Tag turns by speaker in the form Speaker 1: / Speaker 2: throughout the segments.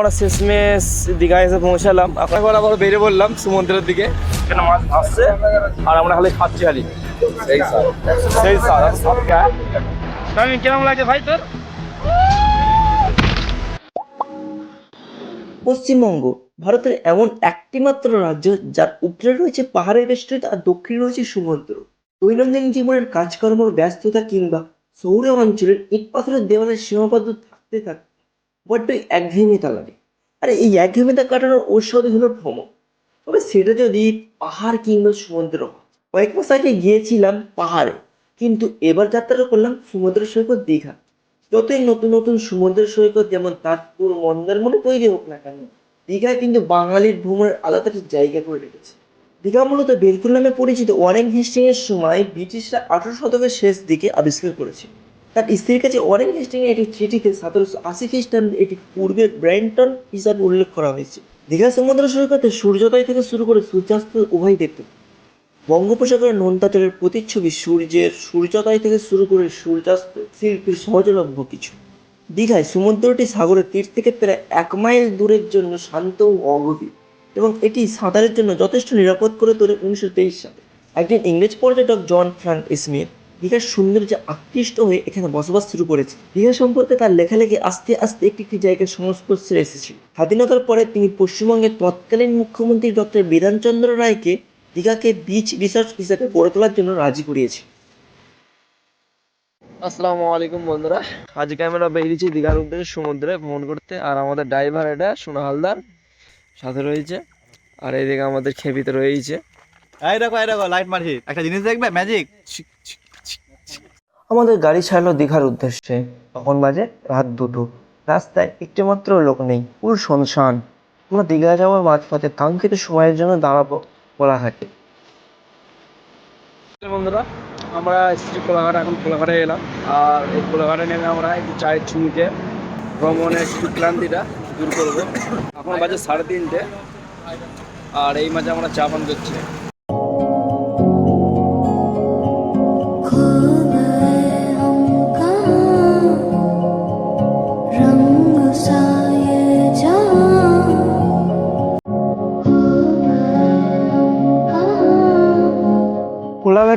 Speaker 1: আমরা শেষমেশ দীঘায় এসে পৌঁছালাম। এখন আবার বেরিয়ে বললাম সমুদ্রের দিকে। এখানে মাছ ভাসছে আর আমরা খালি খাচ্ছি খালি। সেই স্যার। সেই আমি কেমন লাগছে ভাই তোর?
Speaker 2: পশ্চিমবঙ্গ ভারতের এমন একটি মাত্র রাজ্য যার উত্তরে রয়েছে পাহাড়ের বেষ্টিত আর দক্ষিণে রয়েছে সমুদ্র দৈনন্দিন জীবনের কাজকর্ম ব্যস্ততা কিংবা শহুরে অঞ্চলের ইট পাথরের দেওয়ালের সীমাবদ্ধ থাকতে থাকতে বড্ডই একঘেয়েমিতা লাগে? আর এই একঘেয়েমিতা কাটানোর ঔষধ হলো ভ্রমণ। তবে সেটা যদি পাহাড় কিংবা সমুদ্র কয়েক মাস আগে গিয়েছিলাম পাহাড়ে, কিন্তু এবার যাত্রা করলাম সমুদ্র সৈকত দীঘা। যতই নতুন নতুন সমুদ্র সৈকত যেমন তাজপুর, মন্দারমণি তৈরি হোক না কেন, দীঘায় কিন্তু বাঙালির ভ্রমণের আলাদা একটা জায়গা করে রেখেছে। দীঘা মূলত বেলকুল নামে পরিচিত ওয়ারেন হিস্টিংয়ের সময় ব্রিটিশরা আঠারো শতকের শেষ দিকে আবিষ্কার করেছে তার স্ত্রীর কাছে অরেঞ্জ হেস্টিং একটি চিঠিতে সতেরোশো আশি খ্রিস্টাব্দে এটি পূর্বের ব্র্যান্টন হিসাবে উল্লেখ করা হয়েছে। দীঘা সমুদ্র সৈকতে সূর্যোদয় থেকে শুরু করে সূর্যাস্ত উভয় দেখতে। বঙ্গোপসাগরের নোনতাচলের প্রতিচ্ছবি সূর্যের সূর্যোদয় থেকে শুরু করে সূর্যাস্ত শিল্পীর সহজলভ্য কিছু। দীঘায় সমুদ্রটি সাগরের তীর থেকে প্রায় এক মাইল দূরের জন্য শান্ত ও অগভীর এবং এটি সাঁতারের জন্য যথেষ্ট নিরাপদ করে তোলে উনিশশো তেইশ সালে। একজন ইংরেজ পর্যটক জন ফ্রাঙ্ক স্মিথ দীঘার সৌন্দর্যে আকৃষ্ট হয়ে এখানে বসবাস শুরু করেছে। দীঘা সম্পর্কে তার লেখালেখি আস্তে আস্তে একটি একটি জায়গার সংস্পর্শে এসেছিল স্বাধীনতার পরে তিনি পশ্চিমবঙ্গের তৎকালীন মুখ্যমন্ত্রী ডক্টর বিধানচন্দ্র রায়কে দীঘাকে বিচ রিসর্ট হিসেবে গড়ে তোলার জন্য রাজি করিয়েছে।
Speaker 1: আসসালামু আলাইকুম বন্ধুরা। আজকে আমরা বেরিয়েছি দীঘার উদ্দেশ্যে সমুদ্রে ভ্রমণ করতে। আর আমাদের ড্রাইভার এটা সোনা হালদার। সাথে রয়েছে। আর এইদিকে আমাদের খেপিতে রয়েছে।
Speaker 3: এই দেখো এই দেখো লাইট মারছি। একটা জিনিস দেখবে? ম্যাজিক
Speaker 2: আমাদের গাড়ি ছাড়লো দীঘার উদ্দেশ্যে। তখন বাজে রাত দুটো। রাস্তায় একটি মাত্র লোক নেই, পুরো শুনশান আমরা দীঘা যাওয়ার মাঝপথে কাঙ্ক্ষিত সময়ের জন্য দাঁড়াবো কোলাঘাটে
Speaker 1: বন্ধুরা, আমরা এসেছি কোলাঘাট, এখন কোলাঘাটে এলাম। আর এই কোলাঘাটে নেমে আমরা একটু চায়ের ছুঁকে ভ্রমণের ক্লান্তিটা দূর করব। এখন বাজে সাড়ে তিনটে। আর এই মাঝে আমরা চা পান করছি।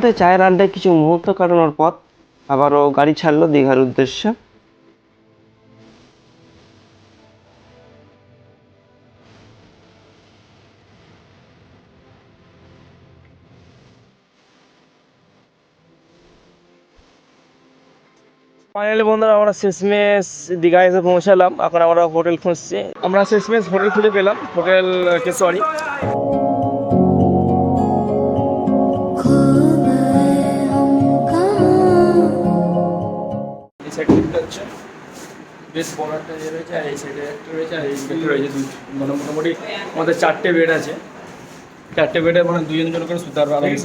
Speaker 2: কোলাঘাটে চায়ের আড্ডায় কিছু মুহূর্ত কাটানোর পর আবারও গাড়ি ছাড়লো দীঘার উদ্দেশ্যে।
Speaker 1: ফাইনালি বন্ধুরা, আমরা শেষমেশ দীঘায় এসে পৌঁছালাম। এখন আমরা হোটেল খুঁজছি। আমরা শেষমেশ হোটেল খুঁজে পেলাম। হোটেল কেশোয়ারি বেশ বড় একটা ইয়ে রয়েছে, আর এই সাইডে একটা রয়েছে, আর এই সাইডে রয়েছে মানে মোটামুটি আমাদের চারটে বেড আছে। চারটে বেডে মানে দুজন জন করে পারবে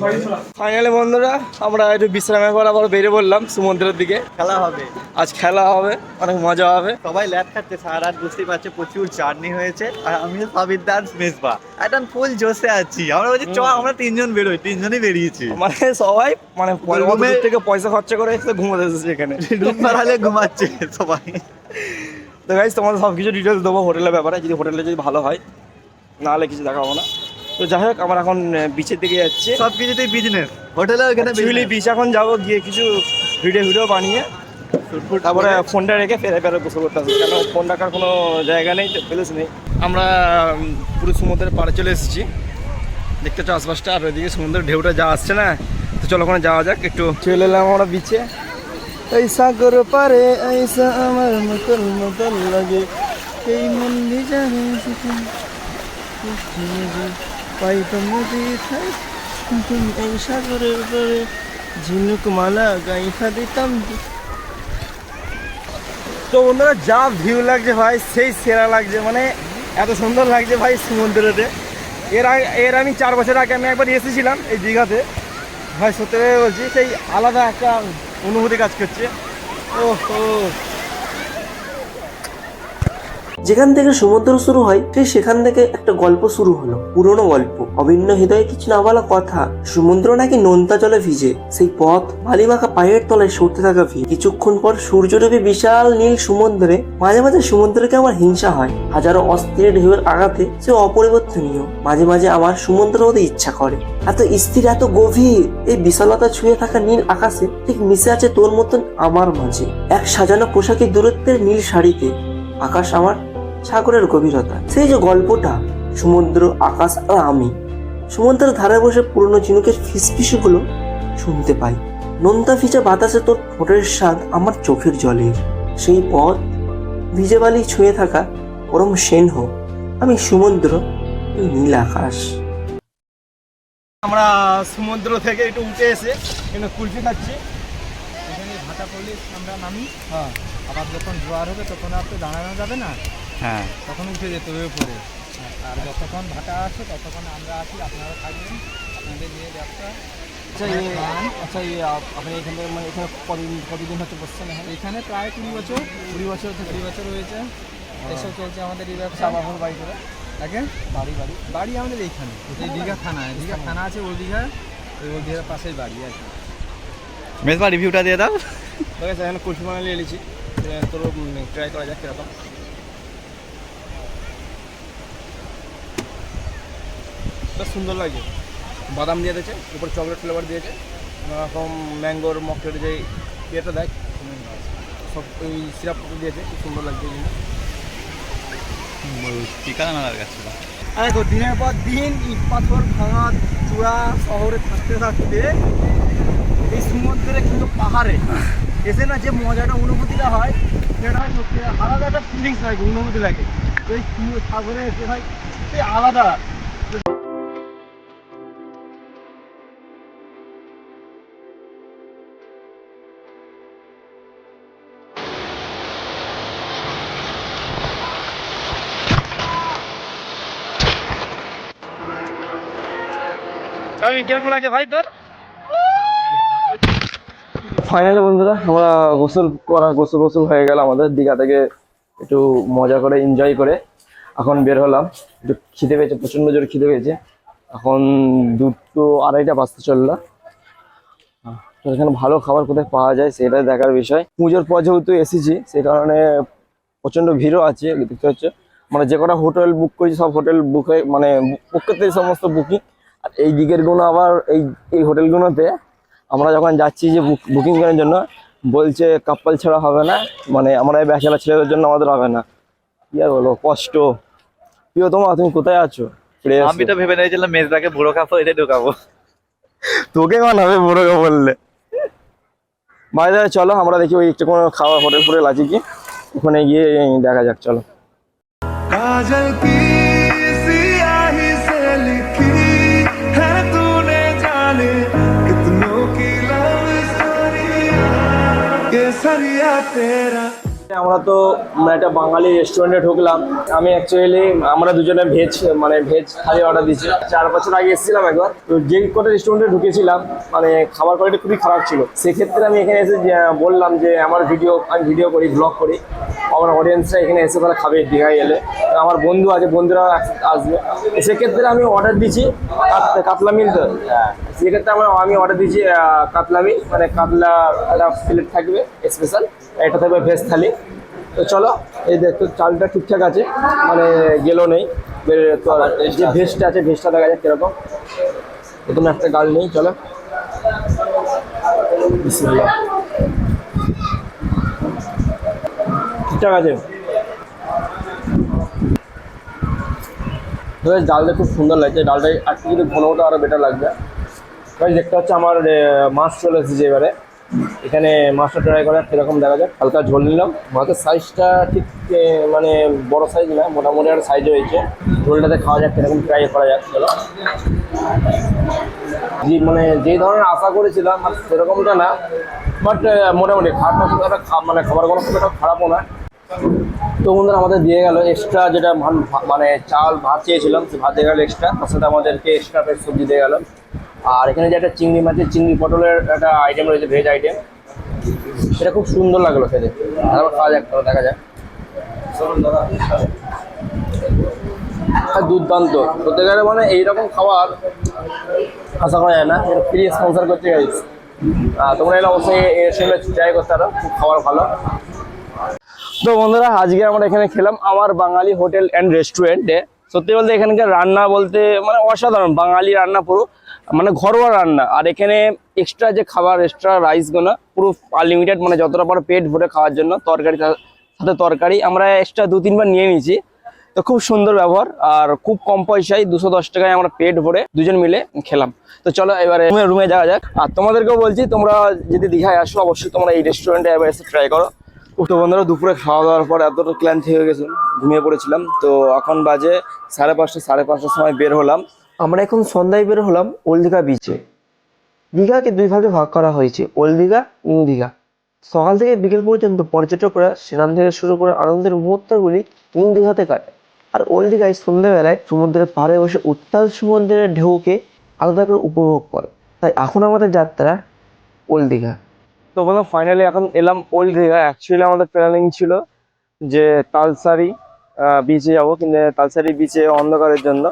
Speaker 1: ফাইনালি বন্ধুরা আমরা একটু বিশ্রামের পর আবার বেরিয়ে পড়লাম সমুদ্রের দিকে।
Speaker 3: খেলা হবে।
Speaker 1: আজ খেলা হবে অনেক মজা হবে।
Speaker 3: সবাই ল্যাদ খাচ্ছে সারা রাত বুঝতেই পারছে প্রচুর জার্নি হয়েছে। আর আমি সাবির দাস মেজবা। একদম ফুল জোশে আছি। আমরা বলছি চ আমরা তিনজন বেরোই তিনজনই বেরিয়েছি।
Speaker 1: মানে সবাই মানে থেকে পয়সা খরচা করে এসে ঘুমাতে এসেছে এখানে?
Speaker 3: রুম ভাড়ালে ঘুমাচ্ছে সবাই।
Speaker 1: তো গাইজ তোমাদের সব কিছু ডিটেলস দেবো হোটেলের ব্যাপারে। যদি হোটেলে যদি ভালো হয় নাহলে কিছু দেখাবো না। তো যাই হোক আমরা এখন বিচের দিকে যাচ্ছি।
Speaker 3: সব কিছুতেই বিজনেস হোটেলে ওখানে
Speaker 1: অ্যাকচুয়ালি বিচ এখন যাব গিয়ে কিছু ভিডিও ভিডিও বানিয়ে। তারপরে ফোনটা রেখে ফেরে ফেরে বসে করতে হবে কেন ফোন রাখার কোনো জায়গা নেই প্লেস নেই। আমরা পুরো সমুদ্রের পাড়ে চলে এসেছি। দেখতে চাষ আশপাশটা আর ওইদিকে সমুদ্রের ঢেউটা যা আসছে না তো চলো ওখানে যাওয়া যাক একটু চলে এলাম আমরা বিচে এই সাগর পারে এইসা আমার মতল মতল লাগে এই মন জানে পাইতাম নদী এই সাগরের পরে ঝিনুক মালা গাইফা দিতাম তো বন্ধুরা যা ভিউ লাগছে ভাই, সেই সেরা লাগছে। মানে এত সুন্দর লাগছে ভাই সমুদ্রেতে। এর আগে এর আমি চার বছর আগে আমি একবার এসেছিলাম এই দীঘাতে। ভাই, সত্যি বলছি, সেই আলাদা একটা অনুভূতি কাজ করছে। ও ও
Speaker 2: যেখান থেকে সমুদ্র শুরু হয়, ঠিক সেখান থেকে একটা গল্প শুরু হলো। পুরনো গল্প। অভিন্ন হৃদয়ে কিছু না বলা কথা। সমুদ্র নাকি নোনতা জলে ভিজে। সেই পথ বালিমাখা পায়ের তলায় সরতে থাকা ভিড়। কিছুক্ষণ পর সূর্যরূপী বিশাল নীল সমুদ্রে মাঝে মাঝে সমুদ্রকে আমার হিংসা হয়। হাজারো অস্থির ঢেউয়ের আঘাতে সে অপরিবর্তনীয়। মাঝে মাঝে আমার সমুদ্র হতে ইচ্ছা করে। এত স্থির, এত গভীর, এই বিশালতা ছুঁয়ে থাকা নীল আকাশে ঠিক মিশে আছে তোর মতন আমার মাঝে। এক সাজানো পোশাকি দূরত্বের নীল শাড়িতে। আকাশ আমার সাগরের গভীরতা। সেই যে গল্পটা সমুদ্র আকাশ আর আমি সমুদ্রের ধারে বসে পুরনো ঝিনুকের ফিসফিসগুলো শুনতে পাই। নোনতা ভিজা বাতাসে তোর ঠোঁটের স্বাদ আমার চোখের জলের সেই পথ ভিজে বালি ছুঁয়ে থাকা পরম সেন সেনহ আমি সমুদ্র নীল আকাশ।
Speaker 1: আমরা সমুদ্র থেকে একটু উঠে এসে এখানে কুলফি খাচ্ছি।
Speaker 4: এখানে ভাটা পড়লে আমরা নামি।
Speaker 1: হ্যাঁ।
Speaker 4: আবার যখন জোয়ার হবে তখন আর তো দাঁড়ানো যাবে না।
Speaker 3: হ্যাঁ।
Speaker 4: তখন উঠে যেতে হবে উপরে। আর যতক্ষণ ভাটা আছে ততক্ষণ আমরা আছি আপনারা থাকবেন। আপনাদের যে ব্যবসা
Speaker 1: আচ্ছা ইয়ে আচ্ছা ইয়ে আপনি এখান থেকে মানে এখানে কতদিন কতদিন হচ্ছে বসছেন এখানে?
Speaker 4: প্রায় কুড়ি বছর
Speaker 1: কুড়ি বছর থেকে
Speaker 4: কুড়ি বছর হয়েছে। এসব চলছে আমাদের এই ব্যবসা।
Speaker 1: আচ্ছা আমার বাড়ি করে
Speaker 4: দেখেন
Speaker 1: বাড়ি বাড়ি।
Speaker 4: বাড়ি আমাদের এইখানে। এই দীঘা থানায় দীঘা থানা আছে ওল দীঘা। ওই ওল দীঘার পাশেই বাড়ি আছে
Speaker 3: মেজবা রিভিউটা দিয়ে দাও।
Speaker 1: ঠিক আছে এখানে কুলফি বানালে এনেছি। তোর ট্রাই করা যাক কীরকম। বেশ সুন্দর লাগছে বাদাম দিয়ে দিয়েছে উপরে চকলেট ফ্লেভার দিয়েছে এরকম ম্যাঙ্গোর মকের যে ইয়েটা দেয় সব ওই সিরাপ দিয়েছে খুব সুন্দর লাগছে
Speaker 3: ঠিকানা কাছে?
Speaker 1: দেখো দিনের পর দিন ইট পাথর ভাঙা চূড়া শহরে থাকতে থাকতে এই সমুদ্রে কিন্তু পাহাড়ে এসে না যে মজাটা অনুভূতিটা হয় সেটা হয় সত্যি আলাদা একটা ফিলিংস লাগে অনুভূতি লাগে। সমু- সাগরে এসে হয় সেই আলাদা। ফাইনালি বন্ধুরা, আমরা গোসল করা, গোসল গোসল হয়ে গেল আমাদের। দীঘা থেকে একটু মজা করে এনজয় করে এখন বের হলাম। একটু খিদে পেয়েছে, প্রচণ্ড জোরে খিদে পেয়েছে। এখন দুটো আড়াইটা বাজতে চলল। এখানে ভালো খাবার কোথায় পাওয়া যায় সেটা দেখার বিষয়। পুজোর পর যেহেতু এসেছি, সেই কারণে প্রচণ্ড ভিড়ও আছে, দেখতে হচ্ছে মানে যে কটা হোটেল বুক করেছি, সব হোটেল বুক হয়ে মানে বুক করতে সমস্ত বুকিং আর এই দিকের গুণ আবার এই এই হোটেলগুলোতে আমরা যখন যাচ্ছি যে বুকিং করার জন্য বলছে কাপল ছাড়া হবে না মানে আমরা এই ব্যাচেলার ছেলেদের জন্য আমাদের হবে না। কি আর বলো কষ্ট। প্রিয় তোমার তুমি কোথায় আছো?
Speaker 3: আমি তো ভেবে নিয়েছিলাম মেজদাকে বুড়ো কাপড় এটা ঢোকাবো।
Speaker 1: তোকে কেমন হবে বুড়ো কাপ বললে? বাইরে চলো আমরা দেখি ওই একটু কোনো খাওয়া হোটেল ফোটেল আছে কি? ওখানে গিয়ে দেখা যাক চলো।
Speaker 5: কাজল
Speaker 1: আমরা তো একটা বাঙালি রেস্টুরেন্টে ঢুকলাম। আমি অ্যাকচুয়ালি আমরা দুজনে ভেজ মানে ভেজ থালি অর্ডার দিয়েছি। চার বছর আগে এসেছিলাম একবার। তো যে কটা রেস্টুরেন্টে ঢুকেছিলাম মানে খাবার কোয়ালিটি খুবই খারাপ ছিল। সেক্ষেত্রে আমি এখানে এসে বললাম যে, আমার ভিডিও আমি ভিডিও করি ব্লগ করি। আমার অডিয়েন্সরা এখানে এসে তারা খাবে দীঘায় এলে? আমার বন্ধু আছে বন্ধুরা আসবে। সেক্ষেত্রে আমি অর্ডার দিয়েছি কাত- কাতলা মিল তো। সেক্ষেত্রে আমরা আমি অর্ডার দিয়েছি কাতলামি মানে কাতলা একটা প্লেট থাকবে স্পেশাল এটা থাকবে ভেজ থালি। তো চলো এই দেখো চালটা ঠিকঠাক আছে মানে গেলো নেই। যে ভেজটা আছে ভেজটা দেখা যাক কীরকম। প্রথমে একটা গাল নেই চলো। ঠিকঠাক আছে? ডালটা খুব সুন্দর লাগছে। ডালটা একটু যদি ঘন হতো আরও বেটার লাগবে। এবার দেখতে হচ্ছে আমার মাছ চলে এসেছে এবারে। এখানে মাছটা ট্রাই করা কীরকম দেখা যাক। হালকা ঝোল নিলাম। মাছের সাইজটা ঠিক মানে বড় সাইজ না, মোটামুটি একটা সাইজ হয়েছে। ঝোলটাতে খাওয়া যাক, কীরকম ট্রাই করা যাক, চলো। যে মানে যেই ধরনের আশা করেছিলাম মানে সেরকমটা না। বাট মোটামুটি খারাপ খুব একটা মানে খাবারগুলো খুব একটা খারাপও না। তো বন্ধুরা, আমাদের দিয়ে গেল এক্সট্রা যেটা মানে চাল ভাত চেয়েছিলাম সে ভাত দিয়ে গেল এক্সট্রা তার সাথে আমাদেরকে এক্সট্রা সবজি দিয়ে গেল। আর এখানে যে একটা চিংড়ি মাছের চিংড়ি পটলের একটা আইটেম রয়েছে ভেজ আইটেম সেটা খুব সুন্দর লাগল খেতে। তারপর খাওয়া যাক দেখা যাক। দুর্দান্ত। বলতে গেলে মানে এইরকম খাবার আশা করা যায় না। এটা ফ্রি স্পন্সর করছে গাইস তোমরা এলে অবশ্যই এর সঙ্গে ট্রাই করতে পারো। খুব খাবার ভালো। তো বন্ধুরা, আজকে আমরা এখানে খেলাম আমার বাঙালি হোটেল অ্যান্ড রেস্টুরেন্টে সত্যি বলতে এখানকার রান্না বলতে মানে অসাধারণ। বাঙালি রান্না পুরো। মানে ঘরোয়া রান্না। আর এখানে এক্সট্রা যে খাবার এক্সট্রা রাইসগুলো পুরো আনলিমিটেড মানে যতটা পারো পেট ভরে খাওয়ার জন্য তরকারি সাথে তরকারি আমরা এক্সট্রা দু, তিনবার নিয়ে নিয়েছি। তো খুব সুন্দর ব্যবহার। আর খুব কম পয়সায় দুশো দশ টাকায় আমরা পেট ভরে দুজন মিলে খেলাম। তো চলো এবারে রুমে যাওয়া যাক। আর তোমাদেরকেও বলছি, তোমরা যদি দীঘায় আসো, অবশ্যই তোমরা এই রেস্টুরেন্টে এবার এসে ট্রাই করো। তো বন্ধুরা, দুপুরে খাওয়া দাওয়ার পর এতটা ক্লান্ত হয়ে গেছে, ঘুমিয়ে পড়েছিলাম। তো এখন বাজে সাড়ে পাঁচটা, সাড়ে পাঁচটার সময় বের হলাম।
Speaker 2: আমরা এখন সন্ধ্যায় বের হলাম ওল্ড দীঘা বিচে দীঘাকে দুই ভাগে ভাগ করা হয়েছে ওল্ড দীঘা নিউ দীঘা সকাল থেকে বিকেল পর্যন্ত পর্যটকরা, স্নান থেকে শুরু করে আনন্দের মুহূর্তগুলি নিউ দীঘাতে কাটে আর ওল্ড দীঘায় সন্ধ্যাবেলায় সমুদ্রের পাড়ে বসে উত্তাল সমুদ্রের ঢেউকে আলাদা করে উপভোগ করে। তাই এখন আমাদের যাত্রা ওল্ড দীঘা
Speaker 1: তো বললাম ফাইনালি এখন এলাম ওল্ড দীঘা অ্যাকচুয়ালি আমাদের প্ল্যানিং ছিল যে তালসারি বিচে যাব, কিন্তু তালসারি বিচে অন্ধকারের জন্য।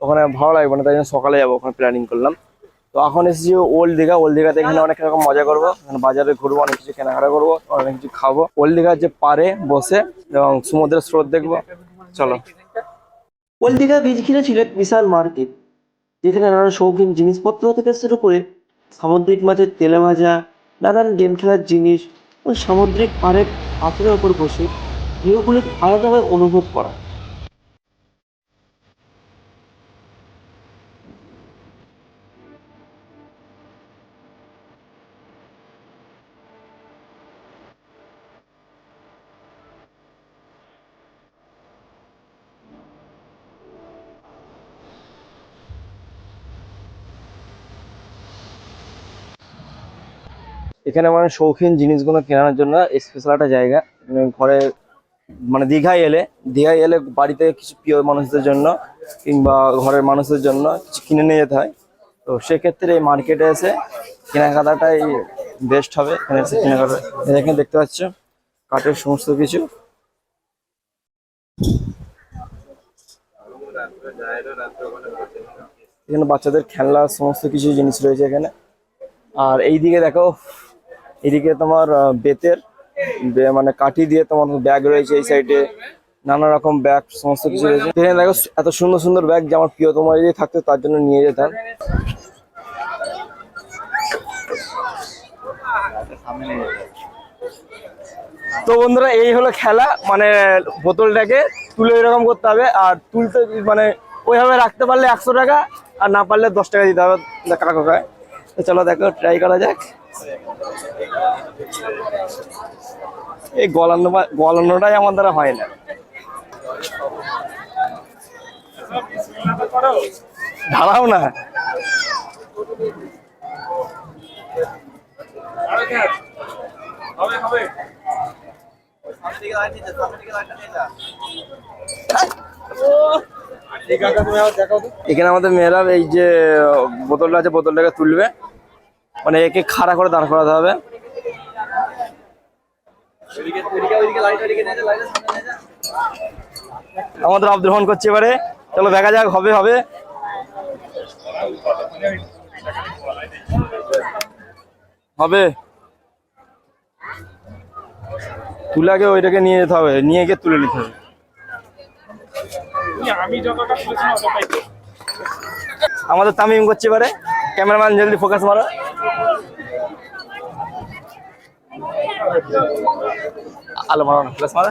Speaker 1: ওখানে ভালো লাগবে না, তাই জন্য সকালে যাব, ওখানে প্ল্যানিং করলাম। তো এখন এসেছি ওল্ড দীঘা ওল্ড দীঘাতে এখানে অনেক রকম মজা করব। এখানে বাজারে ঘুরবো, অনেক কিছু কেনাকাটা করব, অনেক কিছু খাব। ওল্ড দীঘার যে পারে বসে এবং সমুদ্রের স্রোত দেখব। চলো।
Speaker 2: ওল্ড দীঘা বীজ ঘিরে ছিল এক বিশাল মার্কেট যেখানে নানান শৌখিন জিনিসপত্র থেকে শুরু করে সামুদ্রিক মাছের তেলে ভাজা, নানান গেম খেলার জিনিস ও সামুদ্রিক পাড়ের পাথরের ওপর বসে ঢেউগুলি আলাদাভাবে অনুভব করা।
Speaker 1: এখানে মানে শৌখিন জিনিসগুলো কেনার জন্য স্পেশাল একটা জায়গা। ঘরে মানে দীঘায় এলে দীঘায় এলে বাড়িতে কিছু প্রিয় মানুষদের জন্য কিংবা ঘরের মানুষদের জন্য কিছু কিনে নিয়ে যেতে হয়। তো সেক্ষেত্রে এই মার্কেটে এসে কেনাকাটাটাই বেস্ট হবে। এখানে এসে কেনাকাটা এখানে দেখতে পাচ্ছ, কাঠের সমস্ত কিছু। এখানে বাচ্চাদের খেলনা সমস্ত কিছু জিনিস রয়েছে এখানে। আর এইদিকে দেখো এদিকে তোমার বেতের মানে কাঠি দিয়ে তোমার ব্যাগ রয়েছে এই সাইডে নানা রকম ব্যাগ সমস্ত কিছু রয়েছে। এখানে দেখো, এত সুন্দর সুন্দর ব্যাগ যে আমার প্রিয় তোমার যদি থাকতো, তার জন্য নিয়ে যেতাম। তো বন্ধুরা, এই হলো খেলা। মানে বোতলটাকে তুলে এরকম করতে হবে, আর তুলতে মানে ওইভাবে রাখতে পারলে একশো টাকা, আর না পারলে দশ টাকা দিতে হবে। কাকা চলো, দেখো ট্রাই করা যাক। এই গলানো গলানোটাই আমার দ্বারা হয় না। দাঁড়াও না। এখানে আমাদের মেয়েরা এই যে বোতলটা আছে বোতলটাকে তুলবে। মানে একে খাড়া করে দাঁড় করাতে হবে। আমাদের অবদ্রহণ করছে এবারে। চলো দেখা যাক, হবে হবে। হবে। তুলে আগে ওইটাকে নিয়ে যেতে হবে, নিয়ে গিয়ে তুলে নিতে হবে। আমাদের তামিম করছে এবারে। ক্যামেরাম্যান জলদি ফোকাস মারো। আলো মারো। না ফ্ল্যাশ মারো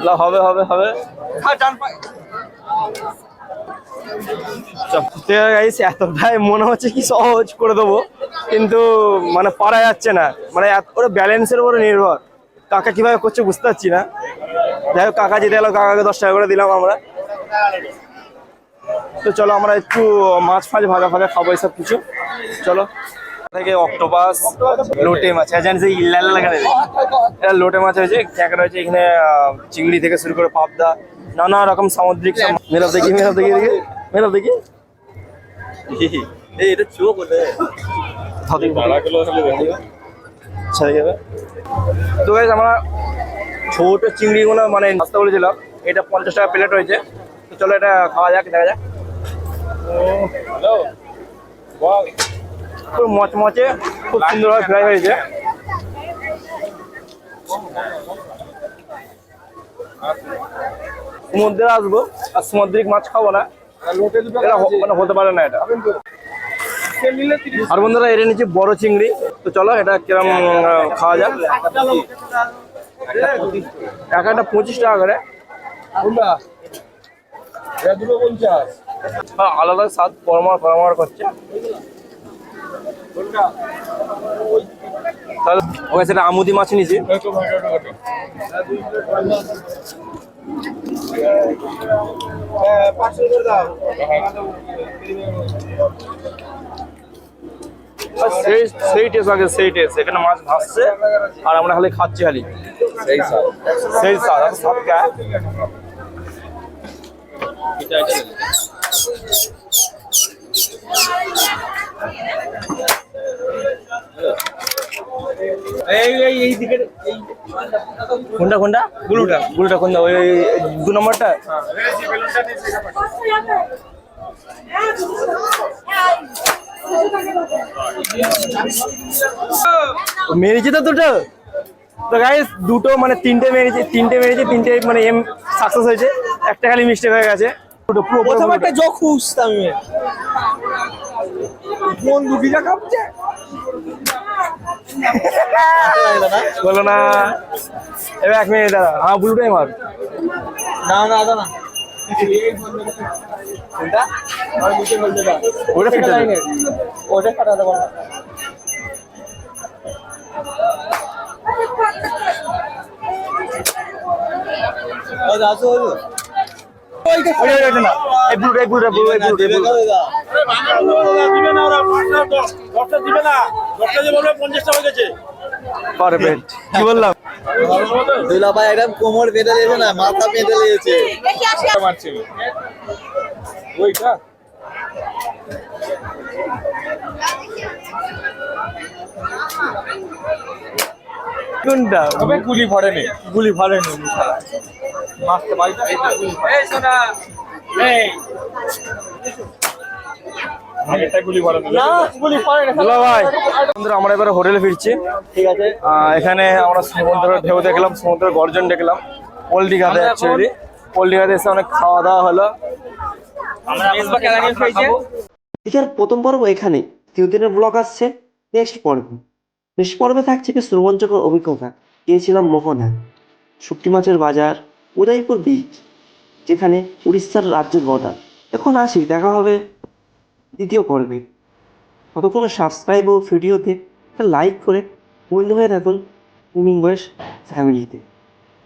Speaker 1: লা, হবে হবে হবে। আছে guys, এতটাই মনে হচ্ছে কি সহজ করে দেবো। কিন্তু মানে পারা যাচ্ছে না। মানে এত- ওটা ব্যালেন্সের উপরে নির্ভর। কাকা কীভাবে করছে বুঝতে পারছি না। যাই হোক কাকা যেতে গেলো কাকাকে দশ টাকা করে দিলাম আমরা। তো চলো আমরা একটু মাছ ফাছ ভাজা ফাজা খাব এসব কিছু। চলো। থেকে অক্টোপাস লোটে মাছ এজেন্সি ইল্লাল লাগানো এটা লোটে মাছ হয়েছে ক্যাঁকড়া হয়েছে এখানে চিংড়ি থেকে শুরু করে পাবদা নানা রকম সামুদ্রিক সাম- মেলাপ দেখি। মেলাপ দেখি দেখি মেলাপ দেখি
Speaker 3: এটা চোখ
Speaker 1: ছেড়ে যাবে তো guys, আমরা ছোট চিংড়িগুলো মানে নাস্তা বলেছিলাম এটা পঞ্চাশ টাকা প্লেট হয়েছে। তো চলো এটা খাওয়া যাক দেখা যাক। খুব মচমচে খুব সুন্দরভাবে ফ্রাই হয়েছে। সমুদ্রে আসব আর সামুদ্রিক মাছ খাব না। মানে হতে পারে না এটা। আর বন্ধুরা এর নিচে বড় চিংড়ি। তো চলো এটা কিরম খাওয়া যাক। এক একটা পঁচিশ টাকা করে। আলাদা স্বাদ পরমার পরমার করছে। তাহলে ওকে সেটা আমুদি মাছ নিয়েছি। সেই সেই টেস্ট আগে সেই টেস্ট এখানে মাছ ভাসছে আর আমরা খালি খাচ্ছি খালি। সেই স্বাদ। সেই স্বাদ আর স্বাদ কে? এই এই এই দিকে কোনটা কোনটা? গুলুটা গুলুটা কোনটা? ওই ওই দু নম্বরটা? মেরেছি তো দুটো। তো গাইস দুটো মানে তিনটে মেরেছি তিনটে মেরেছি তিনটে মানে এম সাকসেস হয়েছে। একটা খালি মিস্টেক হয়ে গেছে। পুরো প্রথম একটা জোক খুঁজতাম কোন কাঁপছে বলো না। এবার এক মিনিট দাদা হ্যাঁ ব্লুটাই মার।
Speaker 3: না না দাদা
Speaker 1: ওটা ফিট আছে
Speaker 3: ওটা কাটা দেবো না। ও দাসু হলো
Speaker 1: ওই ওই ওইটা না। এই ব্লুটা এই ব্লুটা ব্লু এই ব্লুটা এই ব্লুটা পারফেক্ট কি বললাম?
Speaker 3: দুলা ভাই একদম কোমর বেঁধে দিয়েছে না মাথা বেঁধে দিয়েছে।
Speaker 1: কোনটা?
Speaker 4: গুলি ভরেনি
Speaker 1: গুলি ফাড়েনি
Speaker 4: মাছটা বাড়িতে এই সোনা এই আগেরটা গুলি ভরেনি
Speaker 1: না গুলি ফাড়েনি দুলা ভাই। আমরা এবারে হোটেলে ফিরছি।
Speaker 3: ঠিক আছে।
Speaker 1: আহ, এখানে আমরা সমুদ্রের ঢেউ দেখলাম সমুদ্রের গর্জন দেখলাম। পোল্ট্রি খাতে অ্যাকচুয়ালি পোল্ট্রি এসে অনেক খাওয়া দাওয়া হলো।
Speaker 2: এছাড়া প্রথম পর্ব এখানে। তৃতীয় দিনের ব্লগ আসছে। নেক্সট পর্ব। নেক্সট পর্বে থাকছে বেশ রোমাঞ্চকর অভিজ্ঞতা। গিয়েছিলাম মোহনা শুটকি মাছের বাজার উদয়পুর বিচ যেখানে উড়িষ্যার রাজ্য বর্ডার। এখন আসি দেখা হবে দ্বিতীয় পর্বে। ততক্ষণে সাবস্ক্রাইব ও ভিডিওতে লাইক করে বন্ধু হয়ে থাকুন। মুমিং বয়স ফ্যামিলিতে